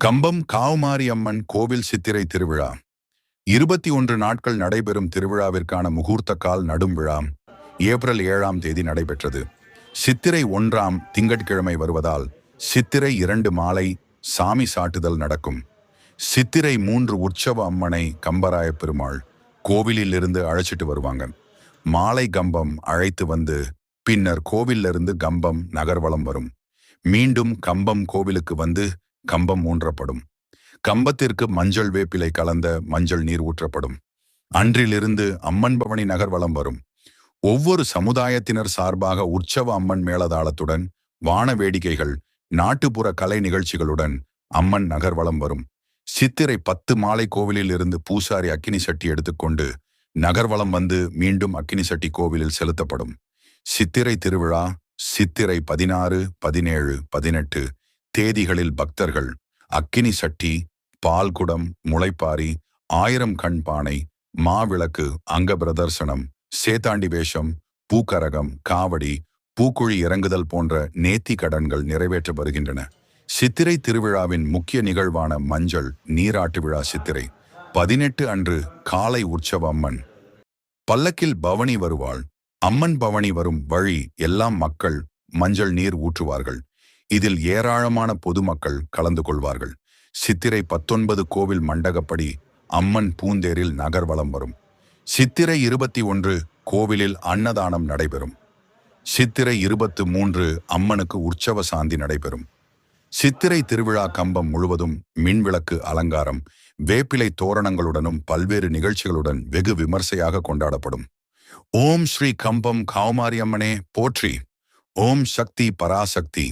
கம்பம் காவுமாரியம்மன் கோவில் சித்திரை திருவிழா. இருபத்தி ஒன்று நாட்கள் நடைபெறும் திருவிழாவிற்கான முகூர்த்த கால் நடும் விழா. ஏப்ரல் ஏழாம் தேதி நடைபெற்றது. சித்திரை ஒன்றாம் திங்கட்கிழமை வருவதால் சித்திரை இரண்டு மாலை சாமி சாட்டுதல் நடக்கும். சித்திரை மூன்று உற்சவ அம்மனை கம்பராய பெருமாள் கோவிலில் இருந்து அழைச்சிட்டு வருவாங்க. மாலை கம்பம் அழைத்து வந்து பின்னர் கோவிலிருந்து கம்பம் நகர்வலம் வரும். மீண்டும் கம்பம் கோவிலுக்கு வந்து கம்பம் ஊன்றப்படும். கம்பத்திற்கு மஞ்சள் வேப்பிலை கலந்த மஞ்சள் நீர் ஊற்றப்படும். அன்றிலிருந்து அம்மன் பவனி நகர்வலம் வரும். ஒவ்வொரு சமுதாயத்தினர் சார்பாக உற்சவ அம்மன் மேளதாளத்துடன் வான வேடிக்கைகள் நாட்டுப்புற கலை நிகழ்ச்சிகளுடன் அம்மன் நகர்வலம் வரும். சித்திரை பத்து மாலை கோவிலில் இருந்து பூசாரி அக்கினி சட்டி எடுத்துக்கொண்டு நகர்வலம் வந்து மீண்டும் அக்கினி சட்டி கோவிலில் செலுத்தப்படும். சித்திரை திருவிழா சித்திரை பதினாறு பதினேழு பதினெட்டு தேதிகளில் பக்தர்கள் அக்கினி சட்டி பால்குடம் முளைப்பாரி ஆயிரம் கண் பானை மாவிளக்கு அங்க பிரதர்சனம் சேத்தாண்டி வேஷம் பூக்கரகம் காவடி பூக்குழி இறங்குதல் போன்ற நேத்தி கடன்கள் நிறைவேற்ற வருகின்றன சித்திரை திருவிழாவின் முக்கிய நிகழ்வான மஞ்சள் நீராட்டு விழா சித்திரை பதினெட்டு அன்று காலை உற்சவ அம்மன். பல்லக்கில் பவனி வருவாள். அம்மன் பவனி வரும் வழி எல்லாம் மக்கள் மஞ்சள் நீர் ஊற்றுவார்கள். இதில் ஏராளமான பொதுமக்கள் கலந்து கொள்வார்கள். சித்திரை பத்தொன்பது கோவில் மண்டகப்படி அம்மன் பூந்தேரில் நகர்வலம் வரும். சித்திரை இருபத்தி ஒன்று கோவிலில் அன்னதானம் நடைபெறும். சித்திரை இருபத்து மூன்று அம்மனுக்கு உற்சவ சாந்தி நடைபெறும். சித்திரை திருவிழா கம்பம் முழுவதும் மின்விளக்கு அலங்காரம் வேப்பிலை தோரணங்களுடனும் பல்வேறு நிகழ்ச்சிகளுடன் வெகு விமர்சையாக கொண்டாடப்படும். ஓம் ஸ்ரீ கம்பம் காவுமாரியம்மனே போற்றி. ஓம் சக்தி பராசக்தி.